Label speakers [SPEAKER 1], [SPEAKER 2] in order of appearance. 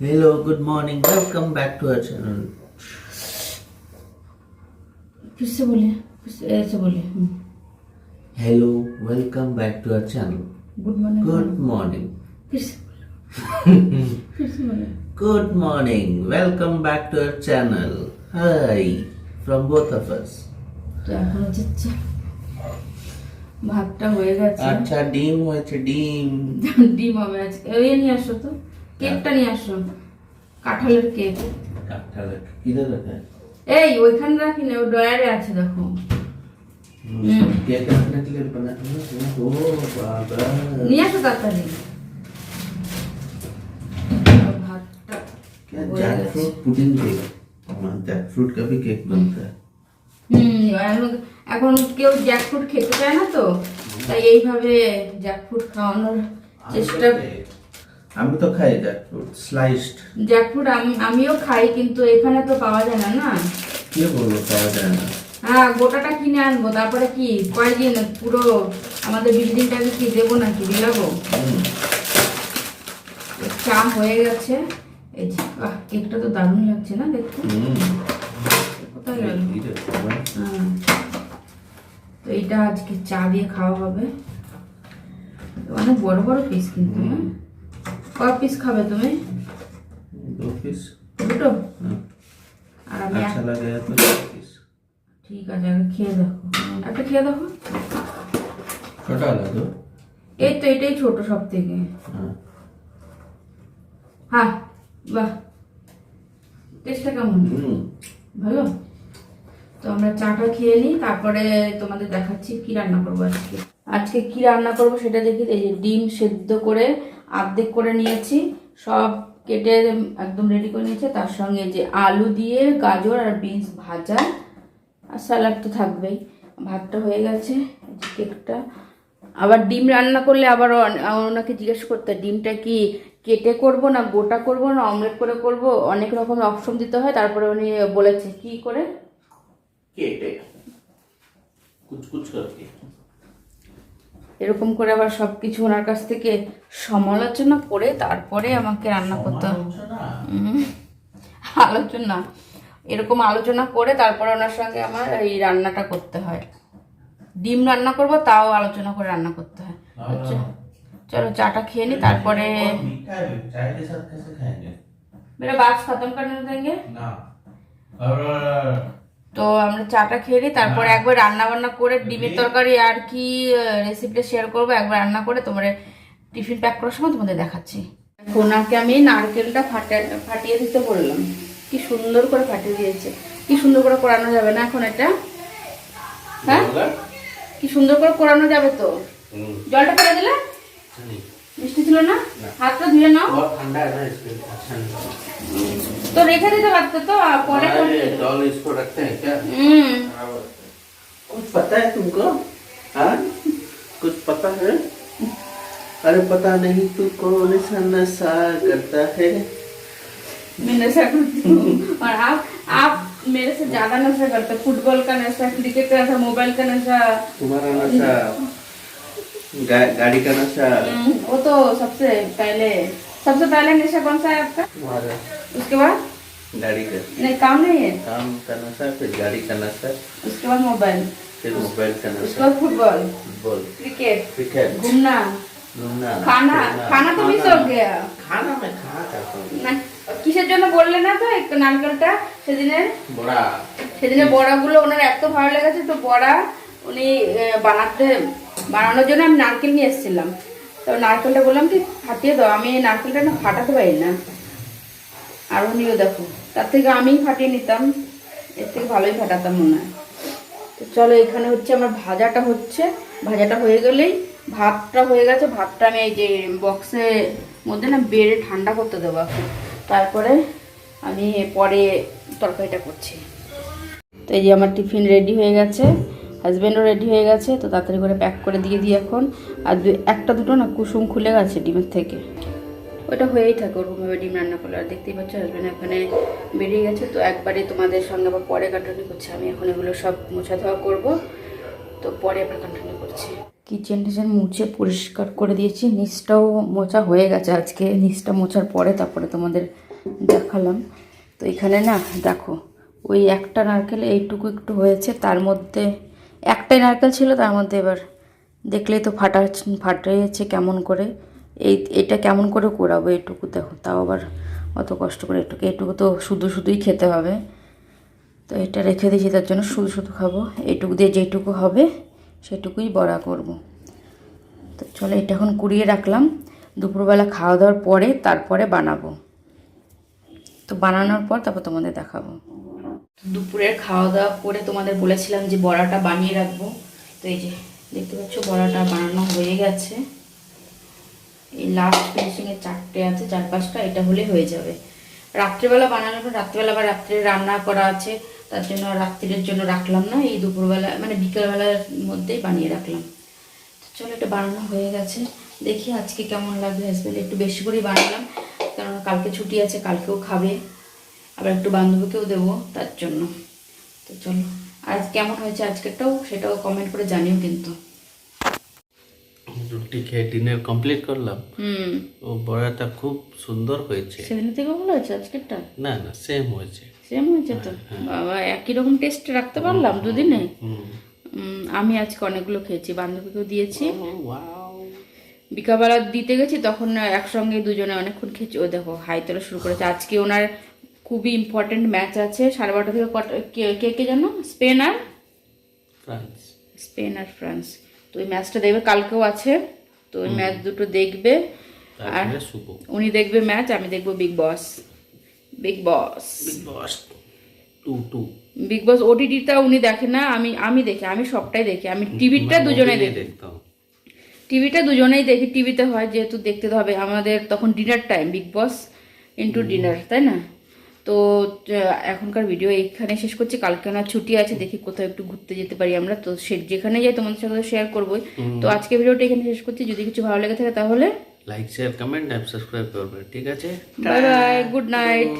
[SPEAKER 1] Hello, good morning. Welcome back to our channel.
[SPEAKER 2] फिर से बोलिए फिर से ऐसे बोलिए
[SPEAKER 1] Hello, welcome back to our channel.
[SPEAKER 2] Good morning
[SPEAKER 1] Good morning.
[SPEAKER 2] फिर से बोलिए फिर से बोलिए
[SPEAKER 1] Good morning. Welcome back to our channel. Hi from both of us.
[SPEAKER 2] তো এখন হচ্ছে চা। ভাতটা হয়ে গেছে
[SPEAKER 1] আচ্ছা ডিম হয়েছে ডিম
[SPEAKER 2] ডিম হবে আজকে ওই নিয়ে আসো তো কেকটা নিয়ে আসো কাঁঠালের কেক।
[SPEAKER 1] কাঁঠালের
[SPEAKER 2] এই ওইখানে রাখি না ওই ড্রয়ারে আছে দেখো। নিয়ে তাড়াতাড়ি। ভাতটা কেক এখন কেউ জ্যাকফ্রুট খেতে চায় না তো তাই এইভাবে জ্যাকফ্রুট খাওয়ানোর চেষ্টা
[SPEAKER 1] আমি তো খাই জ্যাক ফ্রুট স্লাইসড
[SPEAKER 2] জ্যাকফ্রুট আমি আমিও খাই কিন্তু এখানে তো পাওয়া যায় না না?
[SPEAKER 1] কে বলব পাওয়া যায় না।
[SPEAKER 2] হ্যাঁ গোটাটা কিনে আনব তারপরে কি? কয়েকদিন পুরো আমাদের বিল্ডিংটাকে কি দেবো নাকি বিলাবো? চা হয়ে গেছে। এই যে বাহ কেকটা তো দারুণ লাগছে না দেখতে?
[SPEAKER 1] হুম।
[SPEAKER 2] কোথায় গেল? হ্যাঁ। তো এটা আজকে চা দিয়ে খাওয়া হবে। অনেক বড় বড় পিস কিন্তু হ্যাঁ? কয় পিস খাবে তুমি?
[SPEAKER 1] দু পিস
[SPEAKER 2] দুটো? আর আমি
[SPEAKER 1] আচ্ছা লাগে
[SPEAKER 2] ঠিক আছে আগে খেয়ে দেখো। একটা খেয়ে দেখো।
[SPEAKER 1] ছোট তো
[SPEAKER 2] এই তো এটাই ছোট সব থেকে হ্যাঁ বাহ। টেস্টটা কেমন? ভালো? তো আমরা চাটা খেয়ে নিই তারপরে তোমাদের দেখাচ্ছি কি রান্না করব আজকে। আজকে কি রান্না করব সেটা দেখি এই যে ডিম সেদ্ধ করে আর্ধেক করে নিয়েছি। সব কেটে একদম রেডি করে নিয়েছে। তার সঙ্গে যে আলু দিয়ে গাজর আর বিনস ভাজা আর স্যালাড তো থাকবেই। ভাতটা হয়ে গেছে কেকটা আবার ডিম রান্না করলে আবার ওনাকে জিজ্ঞেস করতে, ডিমটা কি কেটে করব না গোটা করব না অমলেট করে করব? অনেক রকম অপশন দিতে হয়। তারপরে উনি বলেছে, কি করে?
[SPEAKER 1] কেটে। কুচকুচ করে
[SPEAKER 2] এরকম করে আবার সব কিছু ওনার কাছ থেকে সমালোচনা করে তারপরে আমাকে রান্না করতে হয় উম, আলোচনা এরকম আলোচনা করে তারপরে ওনার সঙ্গে আমার এই রান্নাটা করতে হয় ডিম রান্না করব তাও আলোচনা করে রান্না করতে হয় আচ্ছা চলো চাটা খেয়ে নি তারপরে
[SPEAKER 1] और मीठा है चाय के साथ कैसे खाएंगे
[SPEAKER 2] मेरा बात खत्म करने देंगे
[SPEAKER 1] ना और
[SPEAKER 2] তো আমরা চাটা খেয়ে নিই তারপরে একবার রান্না বান্না করে ডিমের তরকারি আর কি রেসিপিটা শেয়ার করব একবার রান্না করে তোমার টিফিন প্যাক করার সময় তোমাদের দেখাচ্ছি। ওনাকে আমি নারকেলটা ফাটা ফাটিয়ে দিতে বললাম। কি সুন্দর করে ফাটিয়ে দিয়েছে। কি সুন্দর করে করানো যাবে না এখন এটা? হ্যাঁ? কি সুন্দর করে করানো যাবে তো? জলটা করে দিলে? মিষ্টি ছিল না হাতটা ধুয়ে নাও
[SPEAKER 1] बहुत ठंडा है ना इसलिए अच्छा नहीं
[SPEAKER 2] তো রেখে দিতে পারতো তো আর পরে
[SPEAKER 1] अरे, डॉल इसको रखते हैं क्या
[SPEAKER 2] হুম
[SPEAKER 1] कुछ पता है तुमको हाँ कुछ पता है अरे पता नहीं तू कौन सा नशा करता है
[SPEAKER 2] मैं नशा करती हूँ और आप आप मेरे से ज्यादा नशा करते हैं फुटबॉल का नशा क्रिकेट का नशा मोबाइल का नशा
[SPEAKER 1] तुम्हारा नशा गा, गाड़ी का नशा
[SPEAKER 2] हम्म, वो तो सबसे पहले सबसे पहले नशा कौन सा है आपका
[SPEAKER 1] तुम्हारा
[SPEAKER 2] उसके बाद
[SPEAKER 1] गाड़ी का
[SPEAKER 2] नहीं काम नहीं है
[SPEAKER 1] काम का नशा फिर गाड़ी का नशा
[SPEAKER 2] उसके बाद मोबाइल
[SPEAKER 1] फिर मोबाइल का
[SPEAKER 2] उसके
[SPEAKER 1] नशा
[SPEAKER 2] बाद फुटबॉल
[SPEAKER 1] फुटबॉल
[SPEAKER 2] क्रिकेट
[SPEAKER 1] क्रिकेट
[SPEAKER 2] घूमना
[SPEAKER 1] घूमना
[SPEAKER 2] खाना
[SPEAKER 1] फिरना,
[SPEAKER 2] खाना तो मिस हो गया
[SPEAKER 1] खाना मैं खा करता हूँ
[SPEAKER 2] না কিসের জন্য বললে না তো এক নারকেলটা সেদিনের
[SPEAKER 1] बड़ा
[SPEAKER 2] সেদিনের বড়াগুলো ওনার এত ভালো লেগেছে তো বড়া উনি আহ, বানাতে বানানোর জন্য আমি নারকেল নিয়ে এসেছিলাম। তো নারকেলটা বললাম কি, ফাটিয়ে দাও, আমি এই নারকেলটা না ফাটাতে পারি না। আর উনিও দেখো, তার থেকে আমিই ফাটিয়ে নিতাম, এর থেকে ভালোই ফাটাতাম মনে হয়। তো চলো, এখানে হচ্ছে আমার ভাজাটা হচ্ছে। ভাজাটা হয়ে গেলেই ভাতটা হয়ে গেছে। ভাতটা আমি এই যে বক্সের মধ্যে না বেড়ে ঠান্ডা করতে দেবো তারপরে আমি পরে তরকারিটা করছি। তো এই যে আমার টিফিন রেডি হয়ে গেছে। হাজব্যান্ডও রেডি হয়ে গেছে তো তাড়াতাড়ি করে প্যাক করে দিয়ে দিই এখন। আর দু একটা দুটো না কুসুম খুলে গেছে ডিমের থেকে। ওটা হয়েই থাকে ওরকমভাবে ডিম রান্না করলে। আর দেখতেই পাচ্ছ হাজব্যান্ড এখানে বেরিয়ে গেছে তো একবারে তোমাদের সঙ্গে আবার পরে কন্টিনিউ করছি। আমি এখন এগুলো সব মোছা ধোয়া করব তো পরে আবার কন্টিনিউ করছি। কিচেন টিচেন মুছে পরিষ্কার করে দিয়েছি নিচটাও মোছা হয়ে গেছে আজকে। নিচটা মোছার পরে তারপরে তোমাদের দেখালাম। তো এখানে না দেখো ওই একটা নারকেলে এইটুকু একটু হয়েছে তার মধ্যে একটাই নারকেল ছিল, তার মধ্যে এবার দেখলেই তো ফাটা ফাটিয়েছে কেমন করে। এই, এটা কেমন করে করাবো এটুকু দেখো, তাও আবার অত কষ্ট করে এটুকু এটুকু তো শুধু শুধুই খেতে হবে। তো এটা রেখে দিয়েছি, তার জন্য শুধু শুধু খাব। এটুকু দিয়ে যেটুকু হবে, সেটুকুই বড়া করব। তো চলো এটা এখন কুড়িয়ে রাখলাম। দুপুরবেলা খাওয়া দাওয়ার পরে তারপরে বানাবো। তো বানানোর পর তারপর তোমাদের দেখাবো। দুপুরের খাওয়া দাওয়া করে তোমাদের বলেছিলাম যে বড়াটা বানিয়ে রাখব। তো এই যে, দেখতে পাচ্ছ বড়াটা বানানো হয়ে গেছে। এই লাস্ট ফিনিশিংয়ের চারটে আছে, চার পাঁচটা, এটা হলে হয়ে যাবে। রাত্রেবেলা বানানোর পর রাত্রেবেলা আবার রাত্রে রান্না করা আছে, তার জন্য রাত্রির জন্য রাখলাম না, এই দুপুরবেলা মানে বিকেলবেলার মধ্যেই বানিয়ে রাখলাম। তো চলো, এটা বানানো হয়ে গেছে। দেখি আজকে কেমন লাগবে হাজবেন্ড একটু বেশি করেই বানালাম, কারণ কালকে ছুটি আছে, কালকেও খাবে। আবার একটু বান্ধবীকেও দেবো তার জন্য। তো চলো আর কেমন হয়েছে আজকেরটাও সেটাও কমেন্ট করে জানিও কিন্তু।
[SPEAKER 1] রুটি খেয়ে ডিনার কমপ্লিট করলাম।
[SPEAKER 2] হুম।
[SPEAKER 1] ও বড়াটা খুব সুন্দর হয়েছে।
[SPEAKER 2] সেদিন থেকে ভালো হয়েছে আজকেরটা?
[SPEAKER 1] না না সেম হয়েছে।
[SPEAKER 2] সেম হয়েছে তো? বাবা একই রকম টেস্ট রাখতে পারলাম দুদিনে? আমি আজকে অনেকগুলো খেয়েছি বান্ধবীকেও দিয়েছি।
[SPEAKER 1] ওয়াও
[SPEAKER 2] বিকালবেলা দিতে গেছি তখন একসঙ্গে দুজনে অনেকক্ষণ খেয়েছি। ও দেখো হাই তোলা শুরু করেছে। আজকে ওনার খুবই ইম্পর্টেন্ট ম্যাচ আছে সাড়ে বারোটা থেকে কটা কে কে কে জানো স্পেন আর?
[SPEAKER 1] ফ্রান্স
[SPEAKER 2] স্পেন আর ফ্রান্স তো ওই ম্যাচটা দেখবে কালকেও আছে। তো ওই ম্যাচ দুটো দেখবে। আর উনি দেখবে ম্যাচ আমি দেখব big boss big boss
[SPEAKER 1] big boss two two
[SPEAKER 2] big boss ওটিটিটা উনি দেখে না আমি আমি দেখি আমি সবটাই দেখি। আমি টিভিটা দুজনেই দেখি। টিভিটা দুজনেই দেখি টিভিতে হয় যেহেতু দেখতে হবে। আমাদের তখন dinner time big boss into dinner তাই না? তো এখনকার ভিডিও এইখানে শেষ করছি। কালকে না ছুটি আছে দেখি কোথাও একটু ঘুরতে যেতে পারি আমরা। তো সে যেখানে যাই তোমাদের সাথে শেয়ার করব তো আজকে ভিডিওটা এখানে শেষ করছি। যদি কিছু ভালো লেগে থাকে তাহলে
[SPEAKER 1] লাইক শেয়ার কমেন্ট সাবস্ক্রাইব করবে ঠিক আছে?
[SPEAKER 2] Bye bye good night